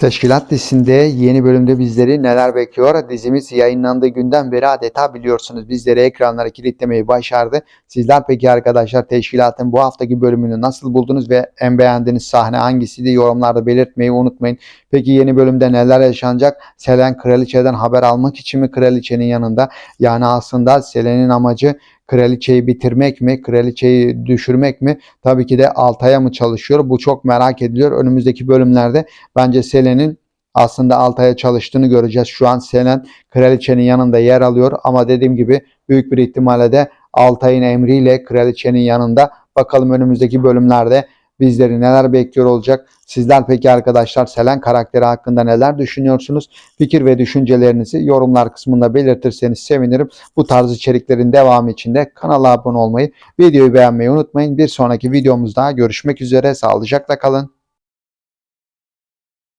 Teşkilat dizisinde yeni bölümde bizleri neler bekliyor? Dizimiz yayınlandığı günden beri adeta biliyorsunuz bizleri ekranlara kilitlemeyi başardı. Sizler peki arkadaşlar Teşkilat'ın bu haftaki bölümünü nasıl buldunuz ve en beğendiğiniz sahne hangisiydi? Yorumlarda belirtmeyi unutmayın. Peki yeni bölümde neler yaşanacak? Selen kraliçeden haber almak için mi kraliçenin yanında? Yani aslında Selen'in amacı kraliçeyi bitirmek mi? Kraliçeyi düşürmek mi? Tabii ki de Altay'a mı çalışıyor? Bu çok merak ediliyor. Önümüzdeki bölümlerde bence Selen'in aslında Altay'a çalıştığını göreceğiz. Şu an Selen kraliçenin yanında yer alıyor ama dediğim gibi büyük bir ihtimalle de Altay'ın emriyle kraliçenin yanında. Bakalım önümüzdeki bölümlerde bizleri neler bekliyor olacak. Sizler peki arkadaşlar Selen karakteri hakkında neler düşünüyorsunuz? Fikir ve düşüncelerinizi yorumlar kısmında belirtirseniz sevinirim. Bu tarz içeriklerin devamı için de kanala abone olmayı, videoyu beğenmeyi unutmayın. Bir sonraki videomuzda görüşmek üzere. Sağlıcakla kalın.